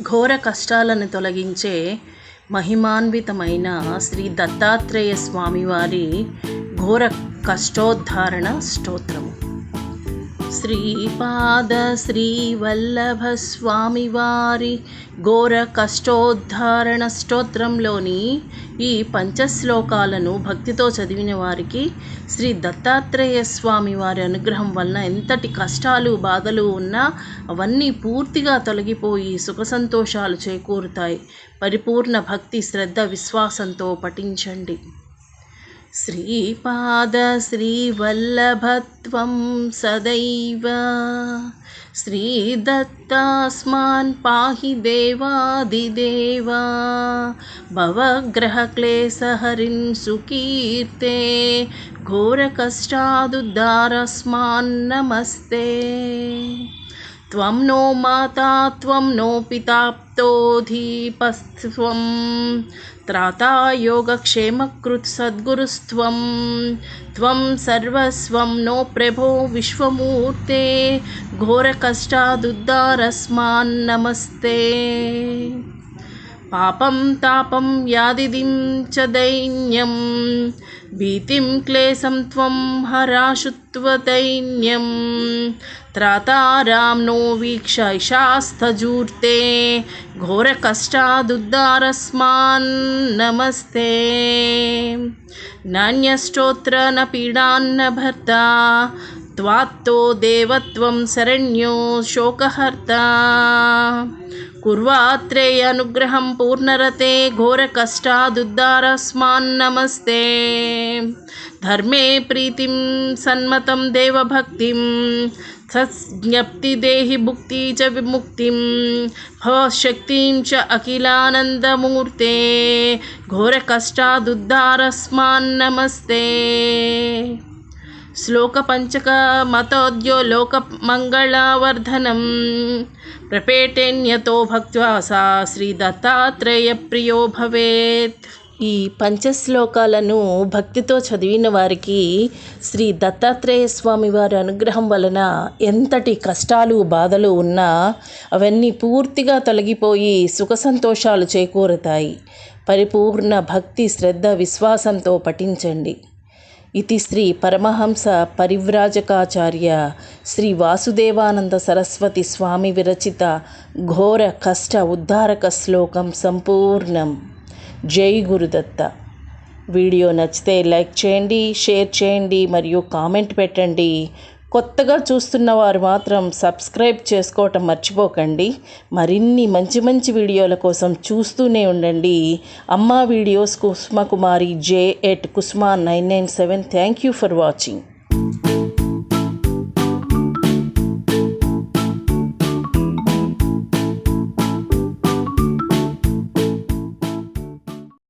ఘోర కష్టాలను తొలగించే మహిమాన్వితమైన శ్రీ దత్తాత్రేయ స్వామివారి ఘోర కష్టోద్ధారణ స్తోత్రము. శ్రీపాద శ్రీవల్లభ స్వామివారి ఘోర కష్టోద్ధారణ స్తోత్రంలోని ఈ పంచశ్లోకాలను భక్తితో చదివిన వారికి శ్రీ దత్తాత్రేయ స్వామి వారి అనుగ్రహం వలన ఎంతటి కష్టాలు బాధలు ఉన్నా అవన్నీ పూర్తిగా తొలగిపోయి సుఖ సంతోషాలు చేకూరుతాయి. పరిపూర్ణ భక్తి శ్రద్ధ విశ్వాసంతో పఠించండి. श्रीपादश्रीवल्लभत्वं सदैव। श्रीदत्तास्मान् पाहि देवादिदेवा। भवग्रहक्लेशहरिं सुकीर्ते। घोरकष्टादुद्धारस्मान्नमस्ते त्वं नो माता त्वं नो पिताप्तोऽधीपस्त्वं त्राता योगक्षेमकृत्सद्गुरुस्त्वं त्वं सर्वस्वं नो प्रभो विश्वमूर्ते घोरकष्टादुद्धारस्मान्नमस्ते पापं तापं यादिदिं च दैन्यं भीतिं क्लेशं त्वं हराशुत्वदैन्यं त्रातारां नो वीक्षैशास्थजूर्ते घोरकष्टादुद्धारस्मान्नमस्ते नान्यष्टोत्र न पीडान्न भर्ता, त्वात्तो देवत्वं शरण्यो शोकहर्ता। कुर्वात्रेयानुग्रहं पूर्णरते घोरकष्टादुद्धारस्मान्नमस्ते धर्मे प्रीतिं सन्मतं देवभक्तिं सज्ञप्ति देहि भुक्ति च विमुक्तिं, भवशक्तिं च अखिलानन्दमूर्ते श्लोकपञ्चकमतोद्यो लोकमङ्गलावर्धनं प्रपेटेन्यतो भक्त्वा सा శ్రీదత్తాత్రేయప్రియో భవేత్ ఈ పంచశ్లోకాలను భక్తితో చదివిన వారికి శ్రీ దత్తాత్రేయ స్వామి వారి అనుగ్రహం వలన ఎంతటి కష్టాలు బాధలు ఉన్నా అవన్నీ పూర్తిగా తొలగిపోయి సుఖ సంతోషాలు చేకూరుతాయి పరిపూర్ణ భక్తి శ్రద్ధ విశ్వాసంతో పఠించండి ఇది శ్రీ పరమహంస పరివ్రాజకాచార్య శ్రీ వాసుదేవానంద సరస్వతి స్వామి విరచిత ఘోర కష్ట ఉద్ధారక శ్లోకం సంపూర్ణం జై గురుదత్త వీడియో నచ్చితే లైక్ చేయండి షేర్ చేయండి మరియు కామెంట్ పెట్టండి కొత్తగా చూస్తున్న వారు మాత్రం సబ్స్క్రైబ్ చేసుకోవటం మర్చిపోకండి. మరిన్ని మంచి మంచి వీడియోల కోసం చూస్తూనే ఉండండి. అమ్మా videos Kusmakumari J at Kusma nine nine seven. Thank you for watching.